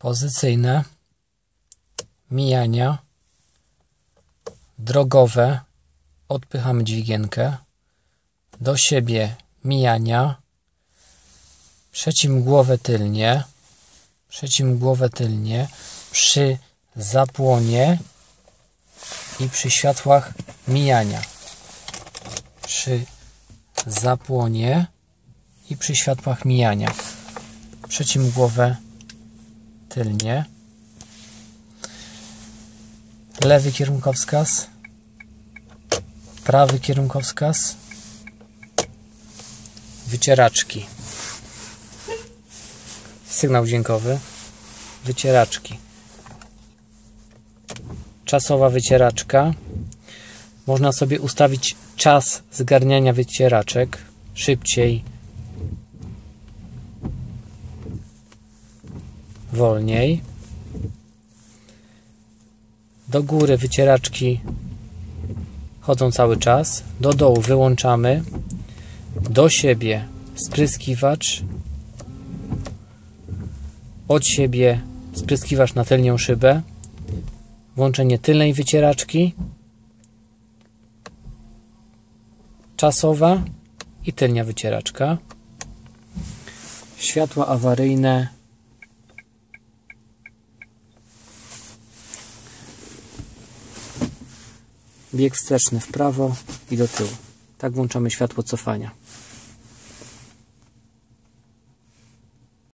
pozycyjne, mijania, drogowe, odpychamy dźwigienkę, do siebie mijania, przecimgłowe tylnie, przecimgłowe tylnie, przy zapłonie i przy światłach mijania. Przy zapłonie i przy światłach mijania. Przecimgłowe tylnie. Lewy kierunkowskaz. Prawy kierunkowskaz. Wycieraczki. Sygnał dźwiękowy. Wycieraczki. Czasowa wycieraczka. Można sobie ustawić czas zgarniania wycieraczek szybciej, wolniej. Do góry wycieraczki chodzą cały czas. Do dołu wyłączamy. Do siebie spryskiwacz. Od siebie spryskiwacz na tylnią szybę. Włączenie tylnej wycieraczki. Czasowa i tylnia wycieraczka. Światła awaryjne bieg wsteczny w prawo i do tyłu. Tak włączamy światło cofania.